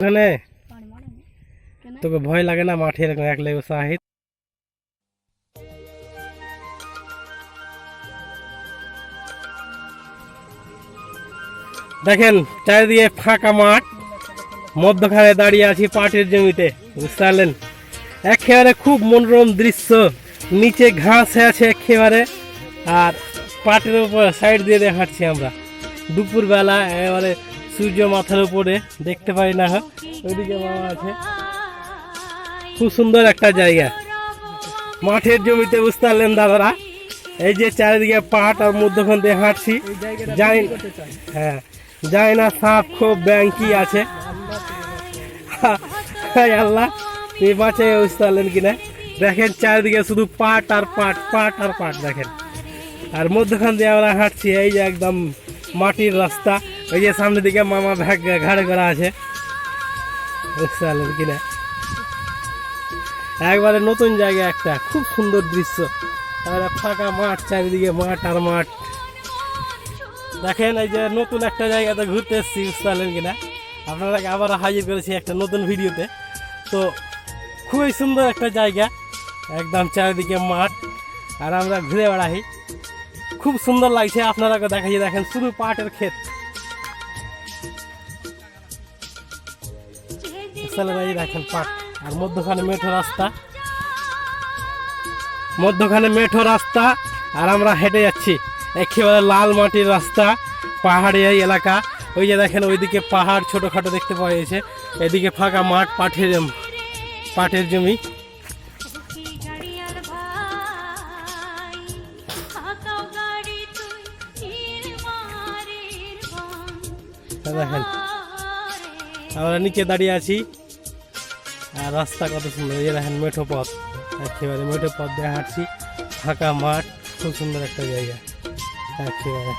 এখানে? তোকে ভয় লাগে না মাঠে এরকম একলাই সাহিদ দেখেন চারিদিকে ফাঁকা মাঠ মধ্যখানে দাঁড়িয়ে আছি পাটের জমিতে বুঝতে পারলেন? একেবারে খুব মনোরম দৃশ্য। নিচে ঘাস আছে একেবারে আর পাটের উপর সাইড দিয়ে দেখাচ্ছি আমরা। দুপুরবেলা একেবারে সূর্য মাথার উপরে দেখতে পারি না ওইদিকে মামা আছে। খুব সুন্দর একটা জায়গা। মাঠের জমিতে বুঝতে পারলেন দাদারা এই যে চারিদিকে পাট আর মধ্যখান দিয়ে হাঁটছি। হ্যাঁ যাই না সাপ খুব ব্যাংকি আছে। আল্লাহ এই মাঠে বুঝতে পারলেন কিনা? দেখেন চারিদিকে শুধু পাট আর পাট পাট আর পাট দেখেন। আর মধ্যখান দিয়ে আমরা হাঁটছি এই যে একদম মাটির রাস্তা। ওই যে সামনের দিকে মামা ভ্যাগ ঘাড়ে করা আছে। কিনা একবারে নতুন জায়গা একটা, খুব সুন্দর দৃশ্য। তারপরে ফাঁকা মাঠ, চারিদিকে মাঠ আর মাঠ। দেখেন এই যে নতুন একটা জায়গাতে ঘুরতে এসেছি পারলেন কিনা আপনারাকে আবার হাজির করেছি একটা নতুন ভিডিওতে। তো খুবই সুন্দর একটা জায়গা, একদম চারিদিকে মাঠ। আর আমরা ঘুরে বেড়াই। খুব সুন্দর লাগছে, আপনারাকে দেখাই, দেখেন শুধু পাটের ক্ষেত। চলে এই দেখেন পাট আর মধ্যখানে মেঠো রাস্তা। মধ্যখানে মেঠো রাস্তা, আর আমরা হেঁটে যাচ্ছি। একেবারে লাল মাটির রাস্তা, পাহাড়ি এলাকা। ওই যে দেখেন, ওইদিকে পাহাড় ছোটোখাটো দেখতে পাওয়া গেছে এদিকে ফাঁকা মাঠ, পাটের পাটের জমি। দেখেন, আমরা নিচে দাঁড়িয়ে আছি। আর রাস্তা কত সুন্দর। এই দেখেন মেঠো পথ। একেবারে মেঠো পথ দিয়ে হাঁটছি। ফাঁকা মাঠ, খুব সুন্দর একটা জায়গা। একেবারে।